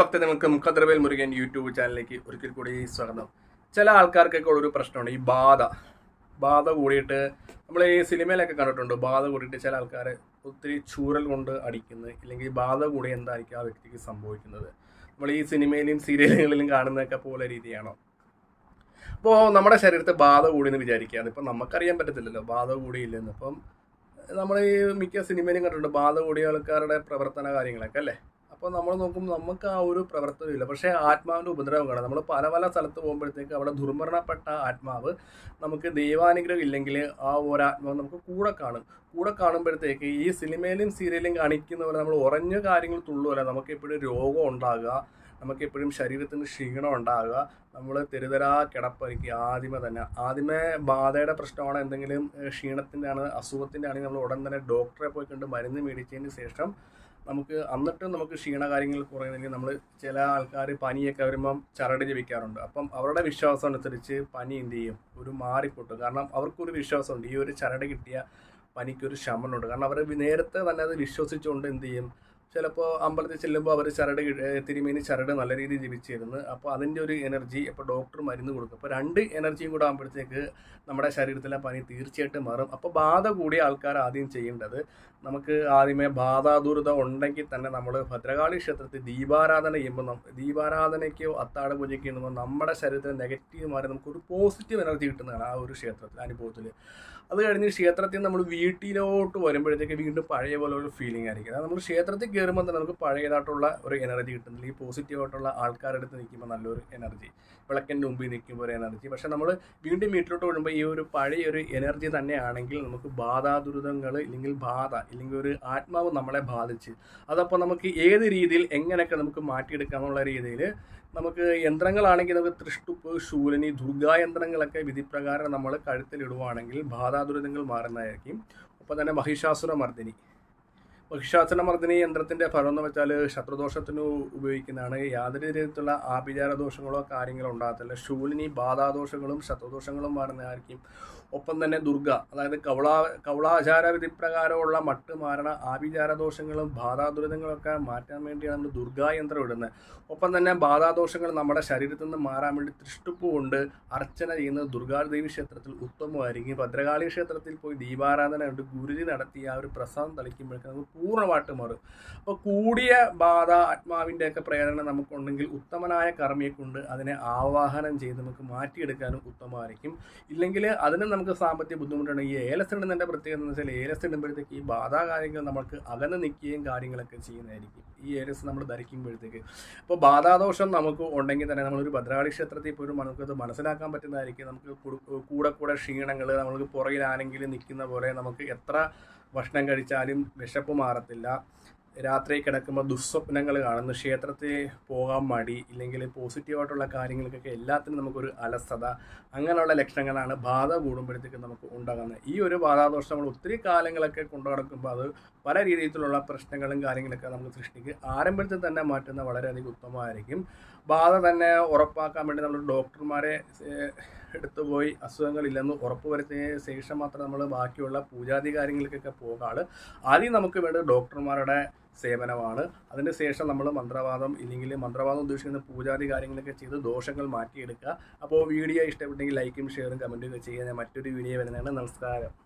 ഭക്തജനങ്ങൾക്കും മുഖദ്രവേൽ Murugan YouTube ചാനലിലേക്ക് ഒരിക്കൽ കൂടി സ്വാഗതം. ചില ആൾക്കാർക്കൊക്കെ ഉള്ളൊരു പ്രശ്നമാണ് ഈ ബാധ. ബാധ കൂടിയിട്ട് നമ്മൾ ഈ സിനിമയിലൊക്കെ കണ്ടിട്ടുണ്ട്. ബാധ കൂടിയിട്ട് ചില ആൾക്കാരെ ഒത്തിരി ചൂരൽ കൊണ്ട് അടിക്കുന്നത് ഇല്ലെങ്കിൽ ബാധ കൂടി എന്തായിരിക്കും ആ വ്യക്തിക്ക് സംഭവിക്കുന്നത്? നമ്മൾ ഈ സിനിമയിലും സീരിയലുകളിലും കാണുന്നതൊക്കെ പോലെ രീതിയാണോ? അപ്പോൾ നമ്മുടെ ശരീരത്തെ ബാധ കൂടിയെന്ന് വിചാരിക്കുക അതിപ്പോൾ നമുക്കറിയാൻ പറ്റത്തില്ലല്ലോ ബാധ കൂടിയില്ലെന്ന്. അപ്പം നമ്മൾ ഈ മിക്ക സിനിമയിലും കണ്ടിട്ടുണ്ട് ബാധ കൂടിയ ആൾക്കാരുടെ പ്രവർത്തന കാര്യങ്ങളൊക്കെ അല്ലേ? അപ്പോൾ നമ്മൾ നോക്കുമ്പോൾ നമുക്ക് ആ ഒരു പ്രവർത്തനമില്ല പക്ഷേ ആത്മാവിന്റെ ഉപദ്രവം കാണാം നമ്മൾ പല പല സ്ഥലത്ത് പോകുമ്പോഴത്തേക്ക് അവിടെ ദുർമരണപ്പെട്ട ആത്മാവ് നമുക്ക് ദൈവാനുഗ്രഹം ഇല്ലെങ്കിൽ ആ ഒരു ആത്മാവ് നമുക്ക് കൂടെ കാണും. കൂടെ കാണുമ്പോഴത്തേക്ക് ഈ സിനിമയിലും സീരിയലും കാണിക്കുന്ന പോലെ നമ്മൾ ഉറഞ്ഞ കാര്യങ്ങൾ തുള്ളുമല്ല നമുക്ക് എപ്പോഴും രോഗം ഉണ്ടാകുക നമുക്ക് എപ്പോഴും ശരീരത്തിന് ക്ഷീണം ഉണ്ടാകുക നമ്മൾ തെരുതരാ കിടപ്പായിരിക്കും ആദ്യമേ തന്നെ. ആദ്യമേ ബാധയുടെ പ്രശ്നമാണ് എന്തെങ്കിലും ക്ഷീണത്തിന്റെ ആണ് അസുഖത്തിന്റെ ആണെങ്കിൽ നമ്മൾ ഉടൻ തന്നെ ഡോക്ടറെ പോയി കണ്ട് മരുന്ന് മേടിച്ചതിന് ശേഷം നമുക്ക് എന്നിട്ടും നമുക്ക് ക്ഷീണ കാര്യങ്ങൾ കുറയുന്നെങ്കിൽ നമ്മൾ ചില ആൾക്കാർ പനിയൊക്കെ വരുമ്പം ചരട് ജപിക്കാറുണ്ട്. അപ്പം അവരുടെ വിശ്വാസം അനുസരിച്ച് പനി എന്ത് ചെയ്യും? ഒരു മാറിപ്പോട്ടും കാരണം അവർക്കൊരു വിശ്വാസമുണ്ട്. ഈ ഒരു ചരട് കിട്ടിയ പനിക്കൊരു ശമനമുണ്ട്. കാരണം അവർ നേരത്തെ തന്നെ അത് വിശ്വസിച്ചുകൊണ്ട് എന്ത് ചെയ്യും? ചിലപ്പോൾ അമ്പലത്തിൽ ചെല്ലുമ്പോൾ അവർ ചരട് തിരുമേനി ചരട് നല്ല രീതിയിൽ ജപിച്ചിരുന്നു അപ്പോൾ അതിന്റെ ഒരു എനർജി അപ്പോൾ ഡോക്ടർ മരുന്ന് കൊടുക്കും. അപ്പോൾ രണ്ട് എനർജിയും കൂടെ ആകുമ്പോഴത്തേക്ക് നമ്മുടെ ശരീരത്തിലെ പനി തീർച്ചയായിട്ടും മാറും. അപ്പോൾ ബാധ കൂടിയ ആൾക്കാർ ആദ്യം ചെയ്യേണ്ടത്. നമുക്ക് ആദ്യമേ ബാധാദുരിതം ഉണ്ടെങ്കിൽ തന്നെ നമ്മൾ ഭദ്രകാളി ക്ഷേത്രത്തിൽ ദീപാരാധന ചെയ്യുമ്പോൾ ദീപാരാധനയ്ക്കോ അത്താഴ പൂജയ്ക്ക് ചെയ്യുമ്പോൾ നമ്മുടെ ശരീരത്തിൽ നെഗറ്റീവ് മാറി നമുക്കൊരു പോസിറ്റീവ് എനർജി കിട്ടുന്നതാണ് ആ ഒരു ക്ഷേത്രത്തിൽ അനുഭവത്തിൽ അത് കഴിഞ്ഞ് ക്ഷേത്രത്തിൽ നമ്മൾ വീട്ടിലോട്ട് വരുമ്പോഴത്തേക്ക് വീണ്ടും പഴയ പോലെ ഒരു ഫീലിംഗ് ആയിരിക്കും. നമ്മൾ ക്ഷേത്രത്തിൽ കയറുമ്പോൾ തന്നെ നമുക്ക് പഴയതായിട്ടുള്ള ഒരു എനർജി കിട്ടുന്നില്ല. ഈ പോസിറ്റീവ് ആയിട്ടുള്ള ആൾക്കാരുടെ അടുത്ത് നിൽക്കുമ്പോൾ നല്ലൊരു എനർജി വിളക്കിന്റെ മുമ്പിൽ നിൽക്കുമ്പോൾ ഒരു എനർജി പക്ഷേ നമ്മൾ വീണ്ടും വീട്ടിലോട്ട് വരുമ്പോൾ ഈ ഒരു പഴയ ഒരു എനർജി തന്നെയാണെങ്കിൽ നമുക്ക് ബാധാദുരിതങ്ങൾ ഇല്ലെങ്കിൽ ബാധ ഇല്ലെങ്കിൽ ഒരു ആത്മാവ് നമ്മളെ ബാധിച്ച് അതപ്പോൾ നമുക്ക് ഏത് രീതിയിൽ എങ്ങനെയൊക്കെ നമുക്ക് മാറ്റിയെടുക്കാം എന്നുള്ള രീതിയിൽ നമുക്ക് യന്ത്രങ്ങളാണെങ്കിൽ നമുക്ക് തൃഷ്ടുപ്പ് ശൂലനി ദുർഗാ യന്ത്രങ്ങളൊക്കെ വിധിപ്രകാരം നമ്മൾ കഴുത്തിലിടുവാണെങ്കിൽ ബാധാദുരിതങ്ങൾ മാറുന്നതായിരിക്കും. ഒപ്പം തന്നെ മഹിഷാസുര മർദ്ദിനി. മഹിഷാസുര മർദ്ദിനി യന്ത്രത്തിന്റെ ഫലം എന്ന് വെച്ചാൽ ശത്രുദോഷത്തിന് ഉപയോഗിക്കുന്നതാണ്. യാതൊരു രീതിയിലുള്ള ആഭിചാര ദോഷങ്ങളോ കാര്യങ്ങളോ ഉണ്ടാകത്തില്ല. ശൂലിനി ബാധാദോഷങ്ങളും ശത്രുദോഷങ്ങളും മാറുന്നതായിരിക്കും ഒപ്പം തന്നെ ദുർഗ അതായത് കവളാ കവളാചാര വിധിപ്രകാരമുള്ള മട്ട് മാരണ ആഭിചാര ദോഷങ്ങളും ബാധാദുരിതങ്ങളൊക്കെ മാറ്റാൻ വേണ്ടിയാണ് നമ്മൾ ദുർഗാ യന്ത്രം ഇടുന്നത്. ഒപ്പം തന്നെ ബാധാദോഷങ്ങൾ നമ്മുടെ ശരീരത്തിൽ നിന്ന് മാറാൻ വേണ്ടി തൃഷ്ടുപ്പ് കൊണ്ട് അർച്ചന ചെയ്യുന്നത് ദുർഗാദേവി ക്ഷേത്രത്തിൽ ഉത്തമമായിരിക്കും. ഭദ്രകാളി ക്ഷേത്രത്തിൽ പോയി ദീപാരാധന കൊണ്ട് ഗുരുതി നടത്തി ആ ഒരു പ്രസാദം തളിക്കുമ്പോഴേക്കും നമുക്ക് പൂർണമായിട്ട് മാറും. അപ്പോൾ കൂടിയ ബാധ ആത്മാവിന്റെയൊക്കെ പ്രേരണ നമുക്കുണ്ടെങ്കിൽ ഉത്തമനായ കർമ്മയെ കൊണ്ട് അതിനെ ആവാഹനം ചെയ്ത് നമുക്ക് മാറ്റിയെടുക്കാനും ഉത്തമമായിരിക്കും. ഇല്ലെങ്കിൽ അതിന് നമുക്ക് സാമ്പത്തിക ബുദ്ധിമുട്ടുണ്ടെങ്കിൽ ഈ ഏലസ് ഇടുന്നതിന്റെ പ്രത്യേകത എന്ന് വെച്ചാൽ ഏലസ് ഇടുമ്പോഴത്തേക്ക് ഈ ബാധാ കാര്യങ്ങൾ നമുക്ക് അകന്ന് നിൽക്കുകയും കാര്യങ്ങളൊക്കെ ചെയ്യുന്നതായിരിക്കും. ഈ ഏലസ് നമ്മൾ ധരിക്കുമ്പോഴത്തേക്ക്. അപ്പോൾ ബാധാദോഷം നമുക്ക് ഉണ്ടെങ്കിൽ തന്നെ നമ്മളൊരു ഭദ്രാളി ക്ഷേത്രത്തിൽ പോലും നമുക്കത് മനസ്സിലാക്കാൻ പറ്റുന്നതായിരിക്കും. നമുക്ക് കൂടെ കൂടെ ക്ഷീണങ്ങൾ നമ്മൾക്ക് പുറകിലാണെങ്കിലും നിൽക്കുന്ന പോലെ നമുക്ക് എത്ര ഭക്ഷണം കഴിച്ചാലും വിശപ്പ് മാറത്തില്ല. രാത്രി കിടക്കുമ്പോൾ ദുസ്വപ്നങ്ങൾ കാണുന്നു. ക്ഷേത്രത്തിൽ പോകാൻ മടി ഇല്ലെങ്കിൽ പോസിറ്റീവായിട്ടുള്ള കാര്യങ്ങൾക്കൊക്കെ എല്ലാത്തിനും നമുക്കൊരു അലസത അങ്ങനെയുള്ള ലക്ഷണങ്ങളാണ് ബാധ കൂടുമ്പോഴത്തേക്ക് നമുക്ക് ഉണ്ടാകുന്നത്. ഈ ഒരു ബാധാദോഷം നമ്മൾ ഒത്തിരി കാലങ്ങളൊക്കെ കൊണ്ടു നടക്കുമ്പോൾ അത് പല രീതിയിലുള്ള പ്രശ്നങ്ങളും കാര്യങ്ങളൊക്കെ നമുക്ക് സൃഷ്ടിക്കും. ആരംഭത്തിൽ തന്നെ മാറ്റുന്ന വളരെയധികം ഉത്തമമായിരിക്കും. ബാധ തന്നെ ഉറപ്പാക്കാൻ വേണ്ടി നമ്മൾ ഡോക്ടർമാരെ ഏഹ്, എടുത്തു പോയി അസുഖങ്ങളില്ലെന്ന് ഉറപ്പുവരുത്തിയ ശേഷം മാത്രം നമ്മൾ ബാക്കിയുള്ള പൂജാതി കാര്യങ്ങൾക്കൊക്കെ പോകാൾ. ആദ്യം നമുക്ക് വേണ്ടത് ഡോക്ടർമാരുടെ സേവനമാണ്. അതിന് ശേഷം നമ്മൾ മന്ത്രവാദം ഇല്ലെങ്കിൽ മന്ത്രവാദം ഉദ്ദേശിക്കുന്ന പൂജാതി കാര്യങ്ങളൊക്കെ ചെയ്ത് ദോഷങ്ങൾ മാറ്റിയെടുക്കുക. അപ്പോൾ വീഡിയോ ഇഷ്ടപ്പെട്ടെങ്കിൽ ലൈക്കും ഷെയറും കമന്റും ഒക്കെ ചെയ്യുക ഞാൻ മറ്റൊരു വീഡിയോ വരുന്നതാണ്. നമസ്കാരം.